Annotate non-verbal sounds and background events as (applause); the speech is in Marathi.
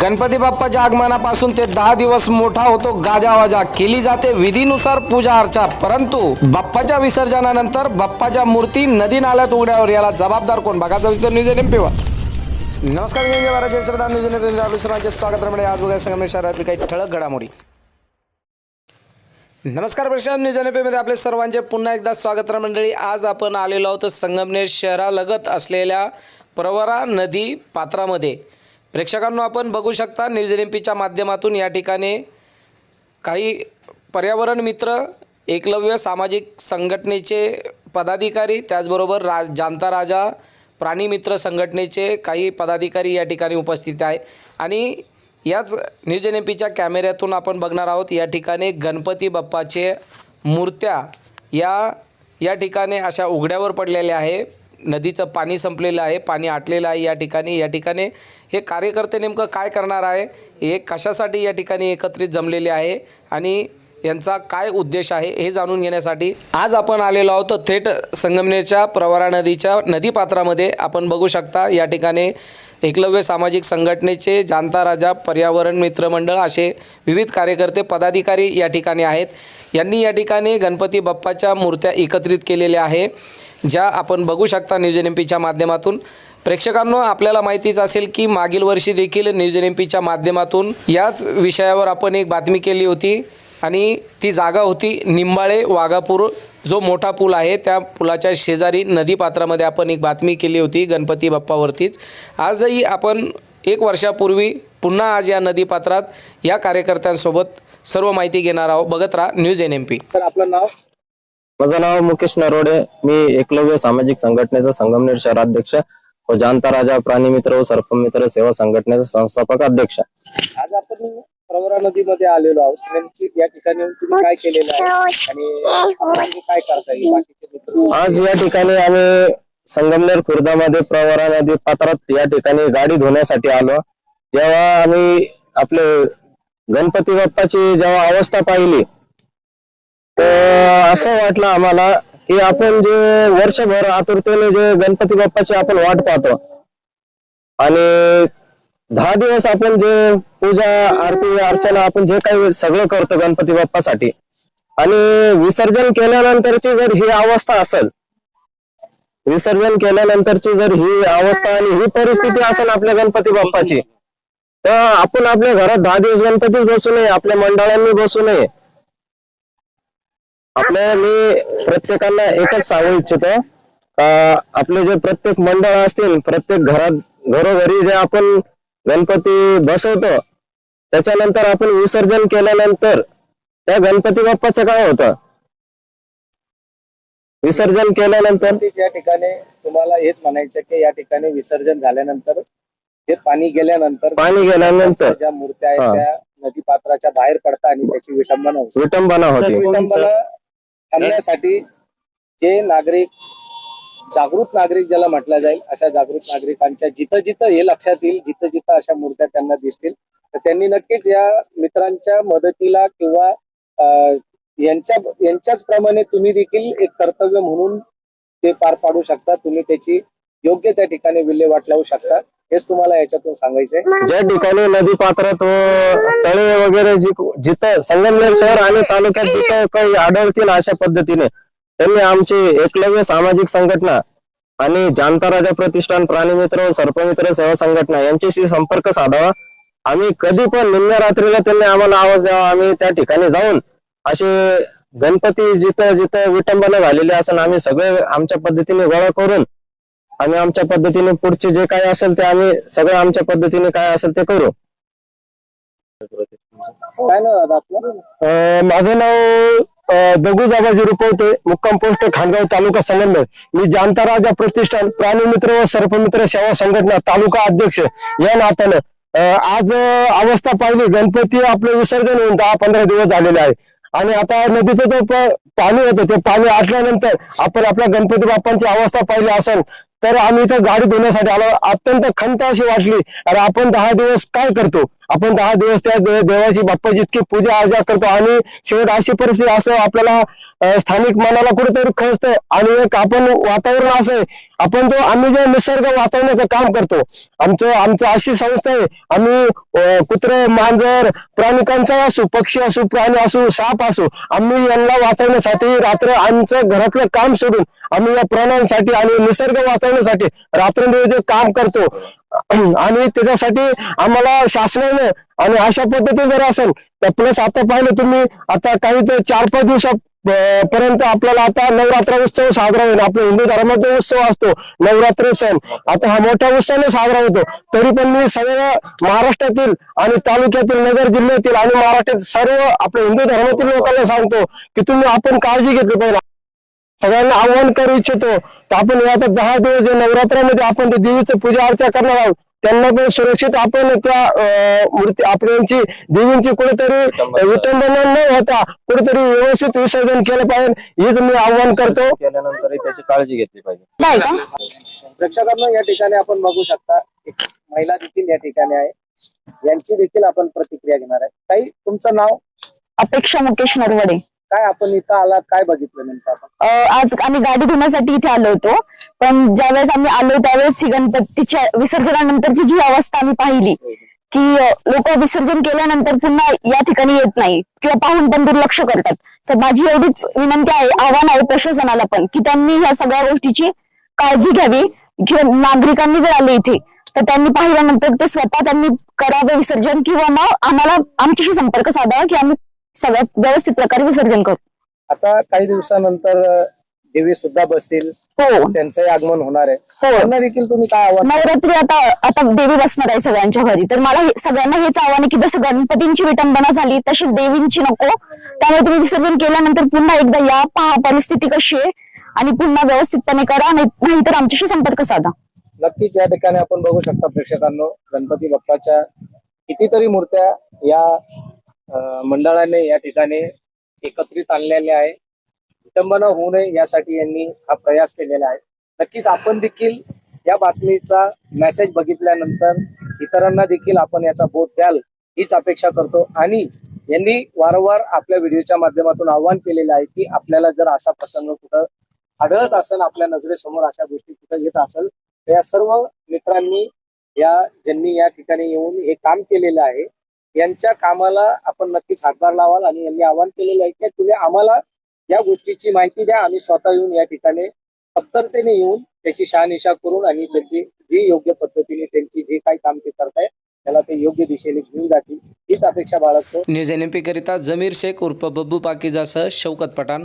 गणपती बाप्पाच्या आगमनापासून ते दहा दिवस मोठा होतो गाजावाजा. केली जाते विधीनुसार पूजा अर्चा परंतु बाप्पाच्या विसर्जनानंतर बाप्पाच्या मूर्ती नदी नाल्यात उघड्यावर याला जबाबदार कोण? बघाचा विस्तार न्यूज एम पीवर नमस्कार मी महाराज, न्यूज एम सर्वांचे स्वागत रमणे आज बघा संगमेश्वर काही ठळक घडामोडी. नमस्कार प्रशांत न्यूज एनमध्ये आपले सर्वांचे पुन्हा एकदा स्वागत मंडळी. आज आपण आलेलो आहोत संगमनेर शहरालगत असलेल्या प्रवरा नदी पात्रामध्ये. प्रेक्षकांनो आपण बघू शकता न्यूज एन पीच्या माध्यमातून या ठिकाणी काही पर्यावरण मित्र एकलव्य सामाजिक संघटनेचे पदाधिकारी त्याचबरोबर रा जाणता राजा प्राणी मित्र संघटनेचे काही पदाधिकारी या ठिकाणी उपस्थित आहे. आणि याच न्यूज एन एम पीच्या कॅमेऱ्यातून आपण बघणार आहोत या ठिकाणी गणपती बाप्पाचे मूर्त्या या या ठिकाणी अशा उघड्यावर पडलेल्या आहे. नदीचं पाणी संपलेलं आहे पाणी आटलेलं आहे या ठिकाणी. या ठिकाणी हे कार्यकर्ते नेमकं काय करणार आहे हे कशासाठी या ठिकाणी एकत्रित जमलेले आहे आणि यांचा काय उद्देश आहे हे जाणून घेण्यासाठी आज आपण आलेलो आहोत थेट संगमनेरच्या प्रवरा नदीच्या नदीपात्रामध्ये. आपण बघू शकता या ठिकाणी एकलव्य सामाजिक संघटनेचे जाणता राजा पर्यावरण मित्रमंडळ असे विविध कार्यकर्ते पदाधिकारी या ठिकाणी आहेत. यांनी या ठिकाणी गणपती बाप्पाच्या मूर्त्या एकत्रित केलेल्या आहे. ज्या आपण बघू शकता न्यूज एन एम पीच्या माध्यमातून. प्रेक्षकांनो आपल्याला माहितीच असेल की मागील वर्षी देखील न्यूज एन एम पीच्या माध्यमातून याच विषयावर आपण एक बातमी केली होती आणि ती जागा होती निंबाळे वाघापूर जो मोठा पूल आहे. त्या पुलाच्या शेजारी नदीपात्रामध्ये आपण एक बातमी केली होती गणपती बाप्पावरतीच. आजही आपण एक वर्षापूर्वी पुन्हा आज या नदीपात्रात या कार्यकर्त्यांसोबत सर्व माहिती घेणार आहोत. बघत राहा न्यूज एन एम पी. तर आपलं नाव? माझं नाव मुकेश नरोडे. मी एकलव्य सामाजिक संघटनेचा संगमनेर शहराध्यक्ष व जाणता राजा प्राणी मित्र व सर्पमित्र सेवा संघटनेचा संस्थापक अध्यक्ष. आज आपण प्रवरा नदीमध्ये आलेलो आहोत. नेमकी या ठिकाणी येऊन तुम्ही काय केलेलं आहे आणि तुम्ही काय करता येईल बाकीचे मित्र? आज या ठिकाणी आम्ही संगमनेर खुर्दामध्ये प्रवरा नदी पात्रात या ठिकाणी गाडी धुण्यासाठी आलो. जेव्हा आम्ही आपले गणपती बाप्पाची जेव्हा अवस्था पाहिली असं वाटलं आम्हाला की आपण जे वर्षभर आतुरतेने जे गणपती बाप्पाची आपण वाट पाहतो आणि दहा दिवस आपण जे पूजा आरती अर्चना आपण जे काही सगळं करतो गणपती बाप्पासाठी आणि विसर्जन केल्यानंतरची जर ही अवस्था असेल विसर्जन केल्यानंतरची जर ही अवस्था आणि ही परिस्थिती असेल आपल्या गणपती बाप्पाची तर आपण आपल्या घरात दहा दिवस गणपतीच बसू नये आपल्या मंडळांनी बसू नये आपल्या मी प्रत्येकाला एकच सांगू इच्छितो. आपले जे प्रत्येक मंडळ असतील प्रत्येक घरात घरोघरी जे आपण गणपती बसवतो त्याच्यानंतर आपण विसर्जन केल्यानंतर त्या गणपती बाप्पाचं काय होतं? विसर्जन केल्यानंतर? या ठिकाणी तुम्हाला हेच म्हणायचं की या ठिकाणी विसर्जन झाल्यानंतर जे पाणी गेल्यानंतर पाणी गेल्यानंतर. ज्या मूर्त्या आहेत. त्या नदी पात्राच्या बाहेर पडतात आणि त्याची विटंबना होते. विटंबना होती. विटंबना थांबण्यासाठी जे नागरिक जागृत नागरिक ज्याला म्हटलं जाईल अशा जागृत नागरिकांच्या जिथं जिथं हे लक्षात येईल जिथं जिथं अशा मूर्त्या त्यांना दिसतील तर त्यांनी नक्कीच या मित्रांच्या मदतीला किंवा यांच्या यांच्याच प्रमाणे तुम्ही देखील एक कर्तव्य म्हणून ते पार पाडू शकता. तुम्ही त्याची योग्य त्या ठिकाणी विल्हेवाट लावू शकता. हेच तुम्हाला याच्यातून सांगायचंय. ज्या ठिकाणी नदी पात्रात व तळे वगैरे जि- जिथं संगमनेर शहर आणि तालुक्यात जिथं काही आढळतील अशा पद्धतीने त्यांनी आमची एकलव्य सामाजिक संघटना आणि जाणता राजा प्रतिष्ठान प्राणीमित्र व सर्पमित्र सेवा संघटना यांच्याशी संपर्क साधावा. आम्ही कधी पण निम्म्या रात्रीला त्यांनी आम्हाला आवाज द्यावा. आम्ही त्या ठिकाणी जाऊन असे गणपती जिथं जिथं विटंबना झालेली असेल आम्ही सगळे आमच्या पद्धतीने गोळा करून आम्ही आमच्या पद्धतीने पुढचे जे काय असेल ते आम्ही सगळं आमच्या पद्धतीने काय असेल ते करू. काय ना दादा आपलं? अं, माझं नाव दगू जाबाजी रुपवते मुक्काम पोस्ट खानगाव तालुका संगमनेर. मी जाणता राजा प्रतिष्ठान प्राणीमित्र व सर्पमित्र सेवा संघटना तालुका अध्यक्ष या नात्यानं अं, आज अं, अवस्था पाहिली. गणपती आपलं विसर्जन होऊन दहा पंधरा दिवस झालेले आहे. आणि आता नदीचं जो प- पाणी होतं ते पाणी आटल्यानंतर आपण आपल्या गणपती बाप्पांची अवस्था पाहिली असेल तर आम्ही इथं गाडी धुण्यासाठी आलो. अत्यंत खंत अशी वाटली. अरे आपण दहा दिवस काय करतो? आपण दहा दिवस त्या देवाची बाप्पाची इतकी पूजा अर्जा करतो आणि शेवट अशी परिस्थिती असतो आपल्याला स्थानिक मनाला कुठेतरी खचतं आणि एक आपण वातावरण असं आहे आपण तो आम्ही जे निसर्ग वाचवण्याचं काम करतो. आमचं आमचं अशी संस्था आहे आम्ही कुत्रे कुत्र मांजर प्राणिकांचा असू पक्षी असू प्राणी असू साप असू आम्ही यांना वाचवण्यासाठी रात्र आमचं घरातलं काम सोडून आम्ही या प्राण्यांसाठी आणि निसर्ग वाचवण्यासाठी रात्रंदिवस काम करतो. (clears throat) आणि त्याच्यासाठी आम्हाला शासनाने आणि अशा पद्धतीने जर असेल तर प्लस आता पाहिलं तुम्ही आता काही ते चार पाच दिवसा पर्यंत आपल्याला आता नवरात्र उत्सव साजरा होईल. आपल्या हिंदू धर्माचा उत्सव असतो नवरात्र सण. आता हा मोठ्या उत्सवाने साजरा होतो. तरी पण मी सगळं महाराष्ट्रातील आणि तालुक्यातील नगर जिल्ह्यातील आणि महाराष्ट्रातील सर्व आपल्या हिंदू धर्मातील लोकांना सांगतो की तुम्ही आपण काळजी घेतली पाहिजे. सगळ्यांना आव्हान करू इच्छितो तर आपण या आता दहा दिवस जे नवरात्रामध्ये आपण ते देवीचं पूजा अर्चा करणार आहोत. त्यांना पण सुरक्षित आपण त्या मूर्ती आपल्यांची देवींची कुठेतरी विटंबना न होता कुठेतरी व्यवस्थित विसर्जन केलं पाहिजे. हेच मी आव्हान करतो. केल्यानंतर त्याची काळजी घेतली पाहिजे. प्रेक्षकांना या ठिकाणी आपण बघू शकता एक महिला देखील या ठिकाणी आहे. यांची देखील आपण प्रतिक्रिया घेणार आहे. ताई तुमचं नाव? अपेक्षा मुकेश नरवडे. काय आपण इथं आलात काय बघितलं नेमकं आपण? आज आम्ही गाडी धुण्यासाठी इथे आलो होतो पण ज्यावेळेस आम्ही आलो त्यावेळेस ही गणपतीच्या विसर्जनानंतरची जी अवस्था आम्ही पाहिली की लोक विसर्जन केल्यानंतर पुन्हा या ठिकाणी येत नाही किंवा पाहून पण दुर्लक्ष करतात. तर माझी एवढीच विनंती आहे आव्हान आहे प्रशासनाला पण की त्यांनी ह्या सगळ्या गोष्टीची काळजी घ्यावी. किंवा नागरिकांनी जर आले इथे तर त्यांनी पाहिल्यानंतर ते स्वतः त्यांनी करावं विसर्जन किंवा मग आम्हाला आमच्याशी संपर्क साधावा की आम्ही सगळ्यात व्यवस्थित प्रकारे विसर्जन करू. आता काही दिवसानंतर देवी सुद्धा बसतील. हो. त्यांचंही आगमन होणार आहे. हो. त्यांना देखील तुम्ही काय आव्हान नवरात्री आता आता देवी बसणार आहे सगळ्यांच्या घरी. तर मला हे- सगळ्यांना हेच आव्हान आहे की जसं गणपतींची विटंबना झाली तशीच देवींची नको. त्यामुळे तुम्ही विसर्जन केल्यानंतर पुन्हा एकदा या पहा परिस्थिती कशी आहे आणि पुन्हा व्यवस्थितपणे करा नाही नाहीतर आमच्याशी संपर्क साधा. नक्कीच या ठिकाणी आपण बघू शकता प्रेक्षकांनो गणपती बाप्पाच्या कितीतरी मूर्त्या या मंडळाने या ठिकाणी एकत्रित आणलेले आहे. विटंबना होऊ नये यासाठी यांनी हा प्रयास केलेला आहे. नक्कीच आपण देखील या बातमीचा मेसेज बघितल्यानंतर इतरांना देखील आपण याचा बोध द्याल हीच अपेक्षा करतो. आणि यांनी वारंवार आपल्या व्हिडिओच्या माध्यमातून आवाहन केलेलं आहे की आपल्याला जर असा प्रसंग कुठं आढळत असेल आपल्या नजरेसमोर अशा गोष्टी कुठं येत असेल तर या सर्व मित्रांनी या ज्यांनी या ठिकाणी येऊन हे काम केलेलं आहे यांच्या कामाला आपण नक्कीच हातभार लावाल आणि यांनी आवाहन केलेलं आहे की तुम्ही आम्हाला या गोष्टीची माहिती द्या. आम्ही स्वतः येऊन या ठिकाणी तत्परतेने येऊन त्याची शहानिशा करून आणि त्याची जी योग्य पद्धतीने त्यांची जे काही काम ते करताय त्याला ते योग्य दिशेने घेऊन जातील. हीच अपेक्षा बाळगतो. न्यूज एनएमपी करिता जमीर शेख उर्फ बब्बू पाकिजासह शौकत पठाण